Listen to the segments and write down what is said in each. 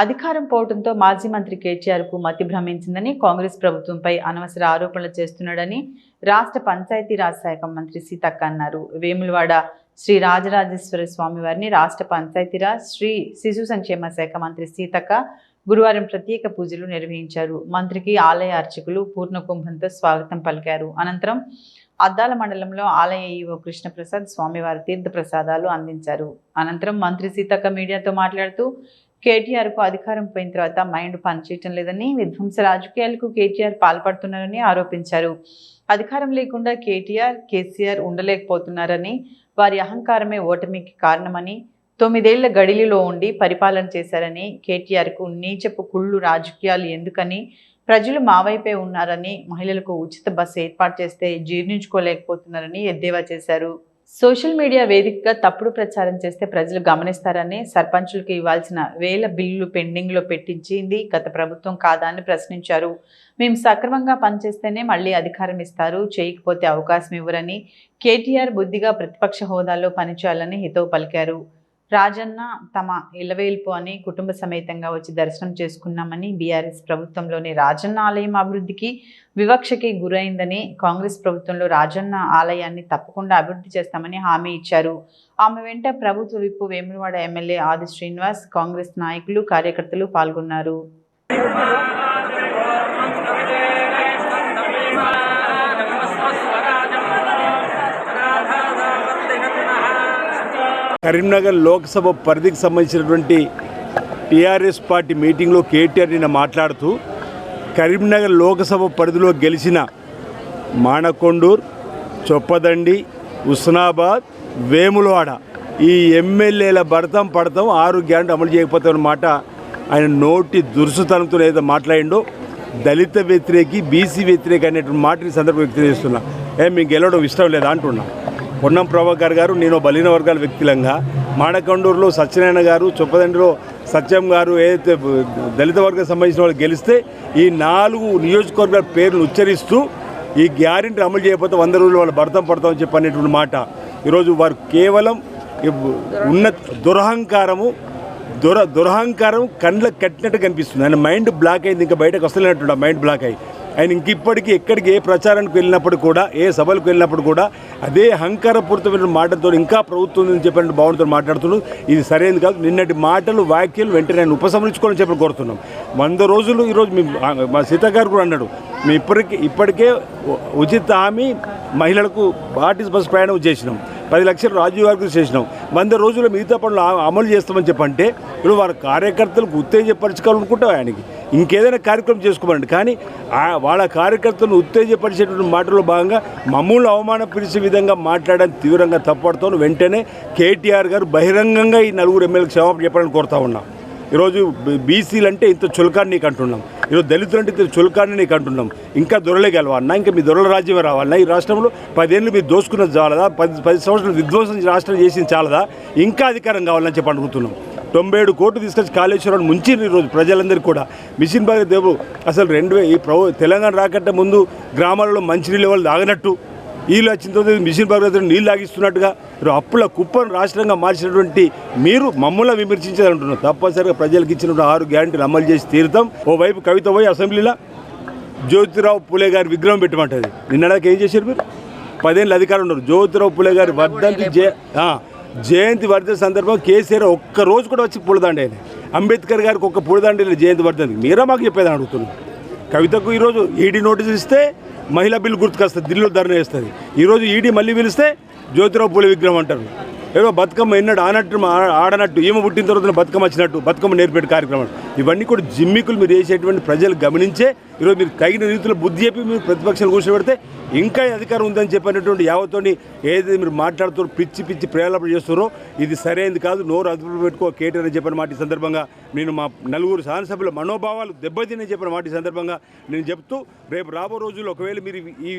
అధికారం పోవడంతో మాజీ మంత్రి కేటీఆర్కు మతి భ్రమించిందని కాంగ్రెస్ ప్రభుత్వంపై అనవసర ఆరోపణలు చేస్తున్నాడని రాష్ట్ర పంచాయతీరాజ్ శాఖ మంత్రి సీతక్క అన్నారు. వేములవాడ శ్రీ రాజరాజేశ్వర స్వామి వారిని రాష్ట్ర పంచాయతీరాజ్ శ్రీ శిశు సంక్షేమ శాఖ మంత్రి సీతక్క గురువారం ప్రత్యేక పూజలు నిర్వహించారు. మంత్రికి ఆలయ అర్చకులు పూర్ణ కుంభంతో స్వాగతం పలికారు. అనంతరం అద్దాల మండలంలో ఆలయ ఈవో కృష్ణప్రసాద్ స్వామివారి తీర్థ ప్రసాదాలు అందించారు. అనంతరం మంత్రి సీతక్క మీడియాతో మాట్లాడుతూ కేటీఆర్కు అధికారం పోయిన తర్వాత మైండ్ పనిచేయటం లేదని విధ్వంస రాజకీయాలకు కేటీఆర్ పాల్పడుతున్నారని ఆరోపించారు. అధికారం లేకుండా కేటీఆర్ కేసీఆర్ ఉండలేకపోతున్నారని వారి అహంకారమే ఓటమికి కారణమని తొమ్మిదేళ్ళ గడిలిలో ఉండి పరిపాలన చేశారని కేటీఆర్కు నీచపు కుళ్ళు రాజకీయాలు ఎందుకని ప్రజలు మా వైపే ఉన్నారని మహిళలకు ఉచిత బస్సు ఏర్పాటు చేస్తే జీర్ణించుకోలేకపోతున్నారని ఎద్దేవా చేశారు. సోషల్ మీడియా వేదికగా తప్పుడు ప్రచారం చేస్తే ప్రజలు గమనిస్తారని సర్పంచులకు ఇవ్వాల్సిన వేల బిల్లులు పెండింగ్లో పెట్టించింది గత ప్రభుత్వం కాదా అని ప్రశ్నించారు. మేము సక్రమంగా పనిచేస్తేనే మళ్ళీ అధికారం ఇస్తారు చేయకపోతే అవకాశం ఇవ్వరని కేటీఆర్ బుద్ధిగా ప్రతిపక్ష హోదాలో పనిచేయాలని హితవు పలికారు. రాజన్న తమ ఇలవేల్పు అని కుటుంబ సమేతంగా వచ్చి దర్శనం చేసుకున్నామని బీఆర్ఎస్ ప్రభుత్వంలోని రాజన్న ఆలయం అభివృద్ధికి వివక్షకి గురైందని కాంగ్రెస్ ప్రభుత్వంలో రాజన్న ఆలయాన్ని తప్పకుండా అభివృద్ధి చేస్తామని హామీ ఇచ్చారు. ఆమె వెంట ప్రభుత్వ విప్పు వేములవాడ ఎమ్మెల్యే ఆది శ్రీనివాస్ కాంగ్రెస్ నాయకులు కార్యకర్తలు పాల్గొన్నారు. కరీంనగర్ లోక్సభ పరిధికి సంబంధించినటువంటి టీఆర్ఎస్ పార్టీ మీటింగ్లో కేటీఆర్ నిన్న మాట్లాడుతూ కరీంనగర్ లోక్సభ పరిధిలో గెలిచిన మానకొండూర్ చొప్పదండి ఉస్నాబాద్ వేములవాడ ఈ ఎమ్మెల్యేల భర్తం పడతాం ఆరు గ్యారెంటీ అమలు చేయకపోతామన్నమాట ఆయన నోటి దురుసుతనంతో ఏదో మాట్లాడిండో దళిత వ్యతిరేకి బీసీ వ్యతిరేకి అనేటువంటి మాటని సందర్భం వ్యక్తం చేస్తున్నా. ఏ మీకు గెలవడం ఇష్టం లేదా అంటున్నా? పొన్నం ప్రభాకర్ గారు నేను బలిన వర్గాల వ్యక్తులంగా. మాడకొండూరులో సత్యనారాయణ గారు చొప్పదండిలో సత్యం గారు ఏదైతే దళిత వర్గం సంబంధించిన వాళ్ళు గెలిస్తే ఈ నాలుగు నియోజకవర్గాల పేర్లు ఉచ్చరిస్తూ ఈ గ్యారెంటీ అమలు చేయకపోతే వంద రోజులు వాళ్ళు భర్తం పడతామని చెప్పి అనేటువంటి మాట. ఈరోజు వారు కేవలం ఉన్న దురహంకారము దుర దురహంకారం కండ్లకు కట్టినట్టు కనిపిస్తుంది. ఆయన మైండ్ బ్లాక్ అయింది ఇంకా బయటకు వస్తలేనట్టు మైండ్ బ్లాక్ అయ్యి ఆయన ఇంకిప్పటికీ ఎక్కడికి ఏ ప్రచారానికి వెళ్ళినప్పుడు కూడా ఏ సభలకు వెళ్ళినప్పుడు కూడా అదే అహంకారపూరితమైన మాటలతో ఇంకా ప్రభుత్వం చెప్పినట్టు భావనతో మాట్లాడుతున్నాడు ఇది సరైనది కాదు. నిన్నటి మాటలు వాక్యలు వెంటనే ఆయన ఉపసంహరించుకోవాలని చెప్పి కోరుతున్నాం. వంద రోజులు ఈరోజు మీ మా సీత గారు కూడా అన్నాడు మేము ఇప్పటికే ఇప్పటికే ఉచిత హామీ మహిళలకు ఆర్టీసీ బస్ ప్రయాణం చేసినాం. పది లక్షలు రాజీవ్ గారికి చేసినాం. వంద రోజుల్లో మిగతా పనులు అమలు చేస్తామని చెప్పంటే ఇప్పుడు వారి కార్యకర్తలకు ఉత్తేజపరచుకోవాలనుకుంటాం ఆయనకి. ఇంకేదైనా కార్యక్రమం చేసుకోమండి కానీ వాళ్ళ కార్యకర్తలను ఉత్తేజపరిచేటువంటి మాటల్లో భాగంగా మమ్మల్ని అవమానపరిచే విధంగా మాట్లాడడానికి తీవ్రంగా తప్పడుతాను వెంటనే కేటీఆర్ గారు బహిరంగంగా ఈ నలుగురు ఎమ్మెల్యేలకు క్షమాపణ చెప్పాలని కోరుతా ఉన్నాం. ఈరోజు బీసీలు అంటే ఇంత చులకాన్ని నీకు అంటున్నాం. ఈరోజు దళితులు అంటే ఇంత చులకాన్ని నీకు అంటున్నాం. ఇంకా దొరలే గెలవన్నా ఇంకా మీ దొరల రాజ్యమే రావాలన్నా? ఈ రాష్ట్రంలో పదేళ్ళు మీరు దోసుకున్నది చాలదా? పది పది సంవత్సరాలు విధ్వంసం రాష్ట్రం చేసింది చాలదా? ఇంకా అధికారం కావాలని చెప్పి అడుగుతున్నాం. తొంభై ఏడు కోట్లు తీసుకొచ్చి కాళేశ్వరాన్ని ముంచి ఈరోజు ప్రజలందరికీ కూడా. మిషన్ బాగా దేవు అసలు రెండు వే- ఈ ప్రభు తెలంగాణ రాకంటే ముందు గ్రామాలలో మంచినీళ్ళ వాళ్ళు తాగినట్టు? వీళ్ళు వచ్చిన తర్వాత మిషన్ భగీరథ నీళ్ళు లాగిస్తున్నట్టుగా అప్పుల కుప్పను రాష్ట్రంగా మార్చినటువంటి మీరు మమ్మల్ని విమర్శించాలంటున్నారు. తప్పనిసరిగా ప్రజలకు ఇచ్చినటువంటి ఆరు గ్యారంటీలు అమలు చేసి తీరుతాం. ఓవైపు కవిత పోయి అసెంబ్లీలో జ్యోతిరావు పులే గారి విగ్రహం పెట్టమంటది. నిన్నడాక ఏం చేశారు మీరు? పదేళ్ళు అధికారం ఉన్నారు. జ్యోతిరావు పులే గారి వర్ధంతి జయ జయంతి వర్ధంతి సందర్భం కేసీఆర్ ఒక్క రోజు కూడా వచ్చి పూలదండి ఆయన అంబేద్కర్ గారికి ఒక్క పూలదండి జయంతి వర్ధంతి మీరే మాకు చెప్పేదని అడుగుతున్నాం కవితకు ఈరోజు ఈడీ నోటీస్ ఇస్తే మహిళా బిల్లు గుర్తుకొస్తుంది ఢిల్లీలో ధర్నా వేస్తుంది ఈరోజు ఈడీ మళ్ళీ పిలిస్తే జ్యోతిరావు పూలే విగ్రహం అంటారు. ఏదో బతుకమ్మ ఎన్నడు ఆనట్టు ఆడనట్టు ఈమె పుట్టిన తర్వాత బతుకమ్మ వచ్చినట్టు బతుకమ్మ నేర్పేట కార్యక్రమం. ఇవన్నీ కూడా జిమ్మికులు మీరు చేసేటువంటి ప్రజలు గమనించే ఈరోజు మీరు తగిన రీతిలో బుద్ధి చెప్పి మీరు ప్రతిపక్షాలు కూర్చోబెడితే ఇంకా అధికారం ఉందని చెప్పినటువంటి యావతోని ఏదైతే మీరు మాట్లాడుతూ పిచ్చి పిచ్చి ప్రేరేపణ చేస్తున్నారో ఇది సరైనది కాదు నోరు అదుపులో పెట్టుకో కేటీఆర్ అని చెప్పిన మాట ఈ సందర్భంగా నేను మా నలుగురు శాసనసభ్యుల మనోభావాలు దెబ్బతిని చెప్పిన మాట ఈ సందర్భంగా నేను చెప్తూ రేపు రాబో రోజుల్లో ఒకవేళ మీరు ఈ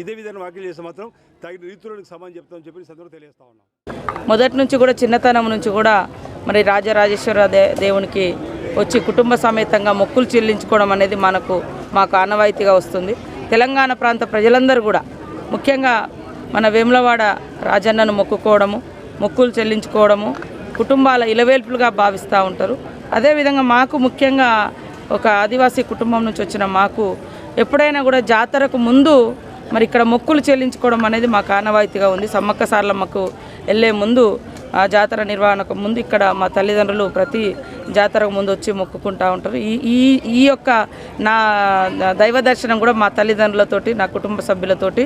ఇదే విధంగా వ్యాఖ్యలు చేస్తే మాత్రం తగిన రీతిలో సమానం చెప్తామని చెప్పి సందర్భంగా తెలియజేస్తా ఉన్నాం. మొదటి నుంచి కూడా చిన్నతనం నుంచి కూడా మరి రాజరాజేశ్వర దే దేవునికి వచ్చి కుటుంబ సమేతంగా మొక్కులు చెల్లించుకోవడం అనేది మనకు మాకు ఆనవాయితీగా వస్తుంది. తెలంగాణ ప్రాంత ప్రజలందరూ కూడా ముఖ్యంగా మన వేములవాడ రాజన్నను మొక్కుకోవడము మొక్కులు చెల్లించుకోవడము కుటుంబాల ఇలవేల్పులుగా భావిస్తూ ఉంటారు. అదేవిధంగా మాకు ముఖ్యంగా ఒక ఆదివాసీ కుటుంబం నుంచి వచ్చిన మాకు ఎప్పుడైనా కూడా జాతరకు ముందు మరి ఇక్కడ మొక్కులు చెల్లించుకోవడం అనేది మాకు ఆనవాయితీగా ఉంది. సమ్మక్క సార్లమ్మకు వెళ్ళే ముందు ఆ జాతర నిర్వహణకు ముందు ఇక్కడ మా తల్లిదండ్రులు ప్రతి జాతరకు ముందు వచ్చి మొక్కుకుంటా ఉంటారు. ఈ ఈ ఈ యొక్క నా దైవ దర్శనం కూడా మా తల్లిదండ్రులతోటి నా కుటుంబ సభ్యులతోటి.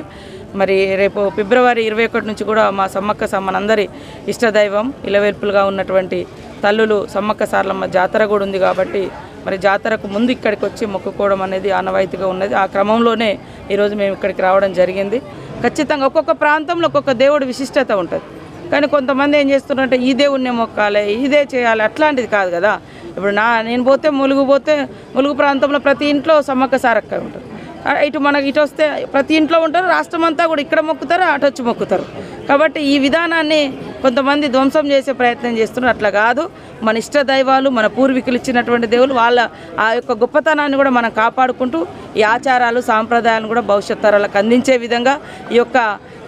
మరి రేపు ఫిబ్రవరి ఇరవై ఒకటి నుంచి కూడా మా సమ్మక్క సమ్మనందరి ఇష్టదైవం ఇలవేల్పులుగా ఉన్నటువంటి తల్లులు సమ్మక్క సార్లమ్మ జాతర కూడా ఉంది కాబట్టి మరి జాతరకు ముందు ఇక్కడికి వచ్చి మొక్కుకోవడం అనేది ఆనవాయితీగా ఉన్నది. ఆ క్రమంలోనే ఈరోజు మేము ఇక్కడికి రావడం జరిగింది. ఖచ్చితంగా ఒక్కొక్క ప్రాంతంలో ఒక్కొక్క దేవుడి విశిష్టత ఉంటుంది. కానీ కొంతమంది ఏం చేస్తున్నారంటే ఈ దేవుడినే మొక్కాలి ఇదే చేయాలి అట్లాంటిది కాదు కదా. ఇప్పుడు నా నేను పోతే ములుగు పోతే ములుగు ప్రాంతంలో ప్రతి ఇంట్లో సమ్మక్క సారక్క ఉంటుంది. ఇటు మనకి ఇటు వస్తే ప్రతి ఇంట్లో ఉంటారు రాష్ట్రం అంతా కూడా ఇక్కడ మొక్కుతారు అటు వచ్చి మొక్కుతారు. కాబట్టి ఈ విధానాన్ని కొంతమంది ధ్వంసం చేసే ప్రయత్నం చేస్తున్నారు. అట్లా కాదు. మన ఇష్ట దైవాలు మన పూర్వీకులు ఇచ్చినటువంటి దేవులు వాళ్ళ ఆ యొక్క గొప్పతనాన్ని కూడా మనం కాపాడుకుంటూ ఈ ఆచారాలు సాంప్రదాయాలను కూడా భవిష్యత్ తరాలకు అందించే విధంగా ఈ యొక్క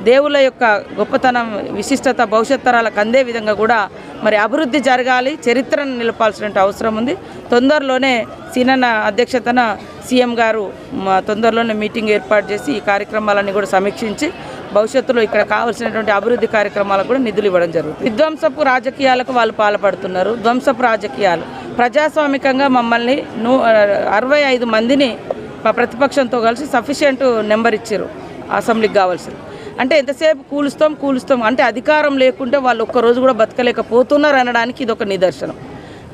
దేవుళ్ళ యొక్క గొప్పతనం విశిష్టత భవిష్యత్ తరాలకు అందే విధంగా కూడా మరి అభివృద్ధి జరగాలి చరిత్రను నిలపాల్సిన అవసరం ఉంది. తొందరలోనే సీనన్న అధ్యక్షతన సీఎం గారు మా తొందరలోనే మీటింగ్ ఏర్పాటు చేసి ఈ కార్యక్రమాలన్నీ కూడా సమీక్షించి భవిష్యత్తులో ఇక్కడ కావాల్సినటువంటి అభివృద్ధి కార్యక్రమాలకు కూడా నిధులు ఇవ్వడం జరుగుతుంది. విధ్వంసపు రాజకీయాలకు వాళ్ళు పాల్పడుతున్నారు. ధ్వంసపు రాజకీయాలు. ప్రజాస్వామికంగా మమ్మల్ని నూ అరవై ఐదు మందిని మా ప్రతిపక్షంతో కలిసి సఫిషియంట్ నెంబర్ ఇచ్చారు. అసెంబ్లీకి కావాల్సింది అంటే ఎంతసేపు కూలుస్తాం కూలుస్తాం. అంటే అధికారం లేకుంటే వాళ్ళు ఒక్కరోజు కూడా బతకలేకపోతున్నారు అనడానికి ఇది ఒక నిదర్శనం.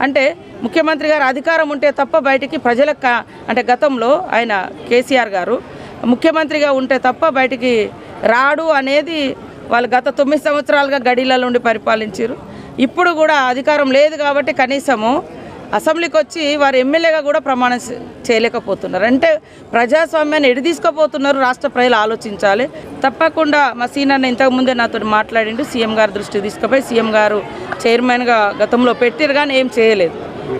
అంటే ముఖ్యమంత్రి గారు అధికారం ఉంటే తప్ప బయటికి ప్రజలకు అంటే గతంలో ఆయన కేసీఆర్ గారు ముఖ్యమంత్రిగా ఉంటే తప్ప బయటికి రాడు అనేది వాళ్ళు గత తొమ్మిది సంవత్సరాలుగా గడిలలో ఉండి పరిపాలించారు. ఇప్పుడు కూడా అధికారం లేదు కాబట్టి కనీసము అసెంబ్లీకి వచ్చి వారు ఎమ్మెల్యేగా కూడా ప్రమాణం చేయలేకపోతున్నారు. అంటే ప్రజాస్వామ్యాన్ని ఎడి తీసుకుపోతున్నారు రాష్ట్ర ప్రజలు ఆలోచించాలి. తప్పకుండా మా సీనియర్ని ఇంతకుముందే నాతో మాట్లాడిండు. సీఎం గారి దృష్టికి తీసుకుపోయి సీఎం గారు చైర్మన్గా గతంలో పెట్టారు కానీ ఏం చేయలేదు.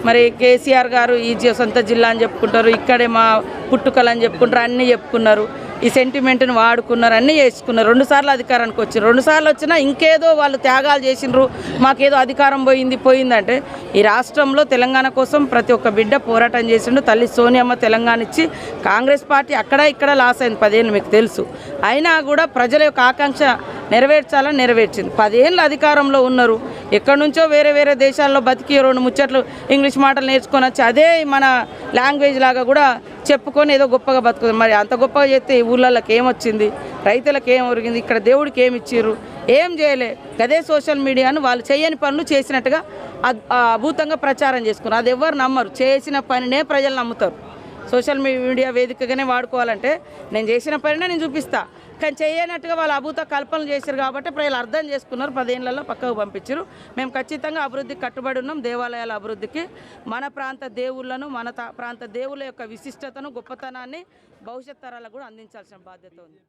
మరి కేసీఆర్ గారు ఈ సొంత జిల్లా అని చెప్పుకుంటారు. ఇక్కడే మా పుట్టుకలు అని చెప్పుకుంటారు. అన్నీ చెప్పుకున్నారు. ఈ సెంటిమెంట్ని వాడుకున్నారు అన్నీ చేసుకున్నారు రెండు సార్లు అధికారానికి వచ్చారు రెండు సార్లు వచ్చినా ఇంకేదో వాళ్ళు త్యాగాలు చేసిండ్రు. మాకేదో అధికారం పోయింది పోయిందంటే ఈ రాష్ట్రంలో తెలంగాణ కోసం ప్రతి ఒక్క బిడ్డ పోరాటం చేసిండు. తల్లి సోనియమ్మ తెలంగాణ ఇచ్చి కాంగ్రెస్ పార్టీ అక్కడ ఇక్కడ లాస్ అయింది. పదేళ్ళు మీకు తెలుసు. అయినా కూడా ప్రజల యొక్క ఆకాంక్ష నెరవేర్చాలని నెరవేర్చింది. పదేళ్ళు అధికారంలో ఉన్నారు. ఎక్కడి నుంచో వేరే వేరే దేశాల్లో బతికి రెండు ముచ్చట్లు ఇంగ్లీష్ మాటలు నేర్చుకొని వచ్చి అదే మన లాంగ్వేజ్ లాగా కూడా చెప్పుకొని ఏదో గొప్పగా బతుకుతుంది మరి అంత గొప్పగా చేస్తే ఈ ఊళ్ళకి ఏమొచ్చింది? రైతులకు ఏం ఒరిగింది? ఇక్కడ దేవుడికి ఏమి ఇచ్చిర్రు? ఏం చేయలే. అదే సోషల్ మీడియాను వాళ్ళు చేయని పనులు చేసినట్టుగా అద్భుతంగా ప్రచారం చేసుకున్నారు. అది ఎవరు నమ్మరు. చేసిన పనినే ప్రజలు నమ్ముతారు. సోషల్ మీడియా వేదికగానే వాడుకోవాలంటే నేను చేసిన పనినే నేను చూపిస్తా. కానీ చేయనట్టుగా వాళ్ళు అభూత కల్పనలు చేశారు కాబట్టి ప్రజలు అర్థం చేసుకున్నారు. పదేళ్ళలో పక్కకు పంపించారు. మేము ఖచ్చితంగా అభివృద్ధికి కట్టుబడి ఉన్నాం. దేవాలయాల అభివృద్ధికి మన ప్రాంత దేవుళ్ళను మన ప్రాంత దేవుళ్ళ యొక్క విశిష్టతను గొప్పతనాన్ని భవిష్యత్ తరాలకు కూడా అందించాల్సిన బాధ్యత ఉంది.